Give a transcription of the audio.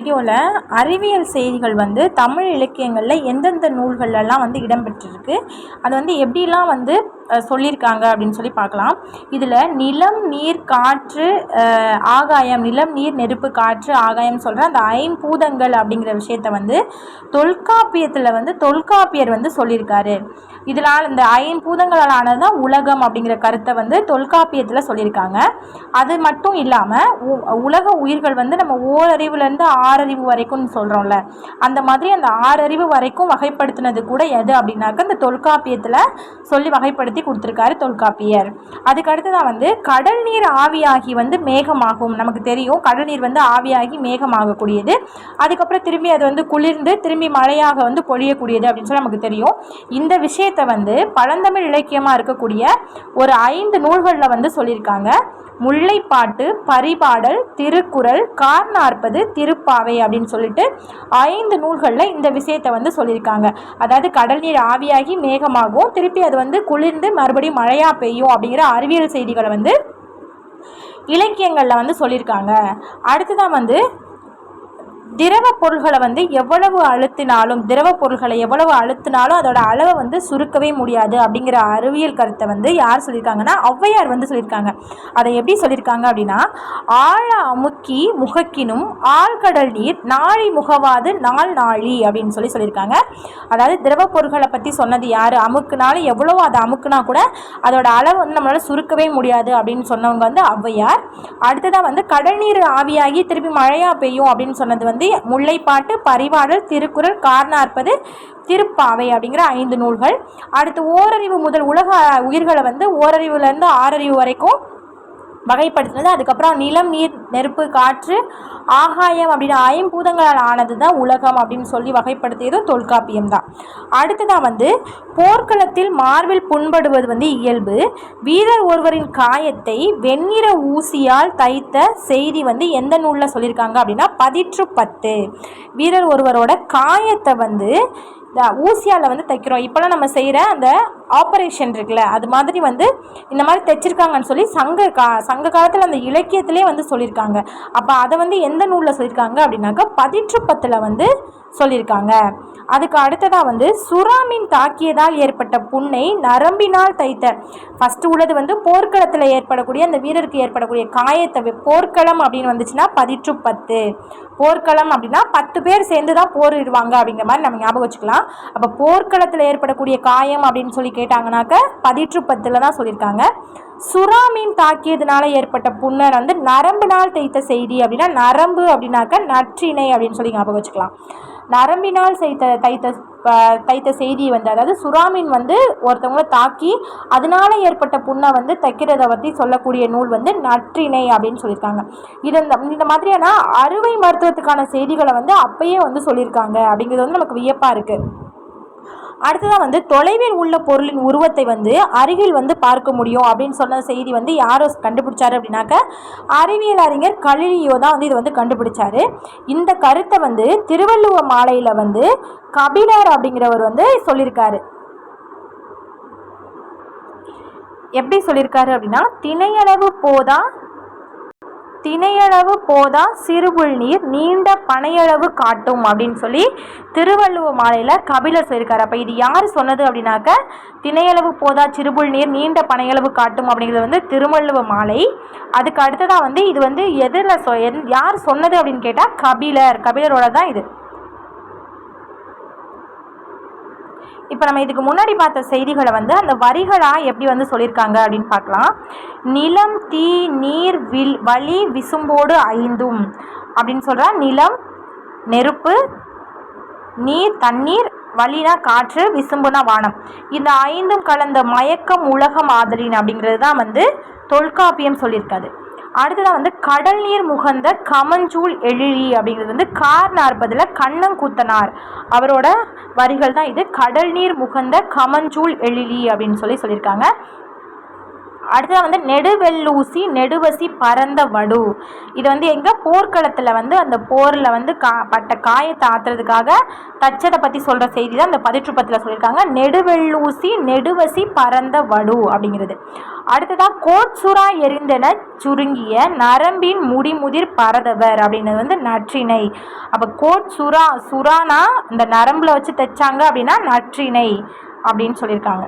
வீடியோவில் அறிவியல் செய்திகள் வந்து தமிழ் இலக்கியங்களில் எந்தெந்த நூல்கள்லாம் வந்து இடம்பெற்றிருக்கு அது வந்து எப்படிலாம் வந்து சொல்லியிருக்காங்க அப்படின்னு சொல்லி பார்க்கலாம். இதில் நிலம் நீர் காற்று ஆகாயம் நிலம் நீர் நெருப்பு காற்று ஆகாயம் சொல்கிற அந்த ஐம்பூதங்கள் அப்படிங்கிற விஷயத்த வந்து தொல்காப்பியத்தில் வந்து தொல்காப்பியர் வந்து சொல்லியிருக்காரு. இதனால் இந்த ஐம்பூதங்களால் ஆனது தான் உலகம் அப்படிங்கிற கருத்தை வந்து தொல்காப்பியத்தில் சொல்லியிருக்காங்க. அது மட்டும் இல்லாமல் உலக உயிர்கள் வந்து நம்ம ஓரறிவுலேருந்து ஆறறிவு வரைக்கும்னு சொல்கிறோம்ல அந்த மாதிரி அந்த ஆறறிவு வரைக்கும் வகைப்படுத்தினது கூட எது அப்படின்னாக்க இந்த தொல்காப்பியத்தில் சொல்லி வகைப்படுத்தி பற்றி கொடுத்துருக்காரு தொல்காப்பியர். அதுக்கு அடுத்ததான் வந்து கடல் நீர் ஆவியாகி வந்து மேகமாகும். நமக்கு தெரியும் கடல் நீர் வந்து ஆவியாகி மேகமாகக்கூடியது. அதுக்கப்புறம் திரும்பி அது வந்து குளிர்ந்து திரும்பி மழையாக வந்து பொழியக்கூடியது அப்படின்னு சொல்லி நமக்கு தெரியும். இந்த விஷயத்தை வந்து பழந்தமிழ் இலக்கியமாக இருக்கக்கூடிய ஒரு ஐந்து நூல்களில் வந்து சொல்லியிருக்காங்க. முல்லைப்பாட்டு பரிபாடல் திருக்குறள் கார் நாற்பது திருப்பாவை அப்படின்னு சொல்லிட்டு ஐந்து நூல்களில் இந்த விஷயத்தை வந்து சொல்லியிருக்காங்க. அதாவது கடல் நீர் ஆவியாகி மேகமாகும். திருப்பி அது வந்து குளிர்ந்து மறுபடியும் மழையாக பெய்யும் அப்படிங்கிற அறிவியல் செய்திகளை வந்து இலக்கியங்களில் வந்து சொல்லியிருக்காங்க. அடுத்ததான் வந்து திரவ பொருள்களை வந்து எவ்வளவு அழுத்தினாலும் திரவ பொருள்களை எவ்வளவு அழுத்தினாலும் அதோட அளவை வந்து சுருக்கவே முடியாது அப்படிங்கிற அறிவியல் கருத்தை வந்து யார் சொல்லியிருக்காங்கன்னா ஔவையார் வந்து சொல்லியிருக்காங்க. அதை எப்படி சொல்லியிருக்காங்க அப்படின்னா ஆழ அமுக்கி முகக்கினும் ஆழ்கடல் நீர் நாழி முகவாது நாள் நாழி அப்படின்னு சொல்லி சொல்லியிருக்காங்க. அதாவது திரவ பொருள்களை பற்றி சொன்னது யார்? அமுக்குனாலும் எவ்வளோ அதை அமுக்குனா கூட அதோட அளவு வந்து நம்மளால் சுருக்கவே முடியாது அப்படின்னு சொன்னவங்க வந்து ஔவையார். அடுத்ததாக வந்து கடல் நீர் ஆவியாகி திருப்பி மழையாக பெய்யும் அப்படின்னு சொன்னது வந்து முல்லைப்பாட்டு பரிவாடல் திருக்குறள் கார்நாற்பது திருப்பாவை அப்படிங்கிற ஐந்து நூல்கள். அடுத்து ஓரறிவு முதல் உலக உயிர்களை வந்து ஓரறிவுலேருந்து ஆறறிவு வரைக்கும் வகைப்படுத்தினது. அதுக்கப்புறம் நிலம் நீர் நெருப்பு காற்று ஆகாயம் அப்படின்னு ஐம்பூதங்களால் ஆனது தான் உலகம் அப்படின்னு சொல்லி வகைப்படுத்தியதும் தொல்காப்பியம் தான். அடுத்ததாக வந்து போர்க்களத்தில் மார்பில் புண்படுவது வந்து இயல்பு. வீரர் ஒருவரின் காயத்தை வெண்ணிற ஊசியால் தைத்த செய்தி வந்து எந்த நூலில் சொல்லியிருக்காங்க அப்படின்னா பதிற்று பத்து வீரர் ஒருவரோட காயத்தை வந்து ஊசியால் வந்து தைக்கிறோம். இப்போல்லாம் நம்ம செய்கிற அந்த ஆப்ரேஷன் இருக்குல்ல அது மாதிரி வந்து இந்த மாதிரி தைச்சிருக்காங்கன்னு சொல்லி சங்க கா சங்க காலத்தில் அந்த இலக்கியத்திலே வந்து சொல்லியிருக்காங்க அப்போ அதை வந்து எந்த நூலில் சொல்லியிருக்காங்க அப்படின்னாக்கா பதிற்றுப்பத்தில் வந்து சொல்லியிருக்காங்க அதுக்கு அடுத்ததாக வந்து சுறாமீன் தாக்கியதால் ஏற்பட்ட புண்ணை நரம்பினால் தைத்த. ஃபஸ்ட்டு உள்ளது வந்து போர்க்களத்தில் ஏற்படக்கூடிய அந்த வீரருக்கு ஏற்படக்கூடிய காயத்தை போர்க்களம் அப்படின்னு வந்துச்சுன்னா பதிற்று பத்து போர்க்களம் அப்படின்னா பத்து பேர் சேர்ந்து தான் போரிடுவாங்க அப்படிங்கிற மாதிரி நம்ம ஞாபகம் வச்சுக்கலாம். அப்போ போர்க்களத்தில் ஏற்படக்கூடிய காயம் அப்படின்னு சொல்லி கேட்டாங்கனாக்க பதிற்று பத்தில் தான் சொல்லியிருக்காங்க. சுறாமீன் தாக்கியதுனால ஏற்பட்ட புண்ணர் வந்து நரம்புனால் தைத்த செய்தி அப்படின்னா நரம்பு அப்படின்னாக்க நற்றிணை அப்படின்னு சொல்லி ஞாபகம் வச்சுக்கலாம். நரம்பினால் செய்த தைத்த தைத்த செய்தியை வந்து அதாவது சுறாமீன் வந்து ஒருத்தவங்கள தாக்கி அதனால ஏற்பட்ட புண்ணை வந்து தைக்கிறத பற்றி சொல்லக்கூடிய நூல் வந்து நற்றிணை அப்படின்னு சொல்லியிருக்காங்க. இது இந்த மாதிரியான அறுவை மருத்துவத்துக்கான செய்திகளை வந்து அப்பயே வந்து சொல்லியிருக்காங்க அப்படிங்கிறது வந்து நமக்கு வியப்பாக இருக்குது அடுத்ததாக வந்து தொலைவில் உள்ள பொருளின் உருவத்தை வந்து அருகில் வந்து பார்க்க முடியும் அப்படின்னு சொன்ன செய்தி வந்து யாரோ கண்டுபிடிச்சாரு அப்படின்னாக்க அறிவியல் அறிஞர் கலிலியோ தான் வந்து இதை வந்து கண்டுபிடிச்சாரு. இந்த கருத்தை வந்து திருவள்ளுவ மாலையில் வந்து கபிலர் அப்படிங்கிறவர் வந்து சொல்லியிருக்காரு. எப்படி சொல்லியிருக்காரு அப்படின்னா திணையளவு போதா திணையளவு போதா சிறுபுல் நீர் நீண்ட பனையளவு காட்டும் அப்படின்னு சொல்லி திருவள்ளுவ மாலையில் கபிலர் சொல்லியிருக்காரு. அப்போ இது யார் சொன்னது அப்படின்னாக்க திணையளவு போதா சிறுபுல் நீர் நீண்ட பனையளவு காட்டும் அப்படிங்கிறது வந்து திருவள்ளுவ மாலை. அதுக்கு அடுத்ததாக வந்து இது வந்து எதில் சொ யார் சொன்னது அப்படின்னு கேட்டால் கபிலர். கபிலரோட தான் இது. இப்போ நம்ம இதுக்கு முன்னாடி பார்த்த செய்திகளை வந்து அந்த வரிகளாக எப்படி வந்து சொல்லியிருக்காங்க அப்படின்னு பார்க்கலாம். நிலம் தீ நீர் வில் வலி விசும்போடு ஐந்தும் அப்படின்னு சொல்கிறா நிலம் நெருப்பு நீர் தண்ணீர் வழினா காற்று விசும்புனா வானம். இந்த ஐந்தும் கலந்த மயக்கம் உலகம் ஆதலின் அப்படிங்கிறது தான் வந்து தொல்காப்பியம் சொல்லியிருக்காது. அடுத்ததாக வந்து கடல் நீர் முகந்த கமஞ்சூல் எழிலி அப்படிங்கிறது வந்து கார் நாற்பதில் கண்ணங்கூத்தனார் அவரோட வரிகள் தான் இது கடல் நீர் முகந்த கமஞ்சூல் எழிலி அப்படின்னு சொல்லி சொல்லியிருக்காங்க. அடுத்ததாக வந்து நெடுவெல்லூசி நெடுவசி பரந்த வடு இது வந்து எங்கே போர்க்களத்தில் வந்து அந்த போரில் வந்து கா பட்ட காயத்தை ஆத்துறதுக்காக தச்சதை பற்றி சொல்கிற செய்தி தான் அந்த பதிற்றுப்பத்தில் சொல்லியிருக்காங்க. நெடுவெல்லூசி நெடுவசி பரந்த வடு அப்படிங்கிறது. அடுத்ததாக கோட்சுரா எரிந்தன சுருங்கிய நரம்பின் முடிமுதிர் பரதவர் அப்படின்றது வந்து நற்றிணை. அப்போ கோட் சுறா சுறானா இந்த நரம்பில் வச்சு தைச்சாங்க அப்படின்னா நற்றிணை அப்படின்னு சொல்லியிருக்காங்க.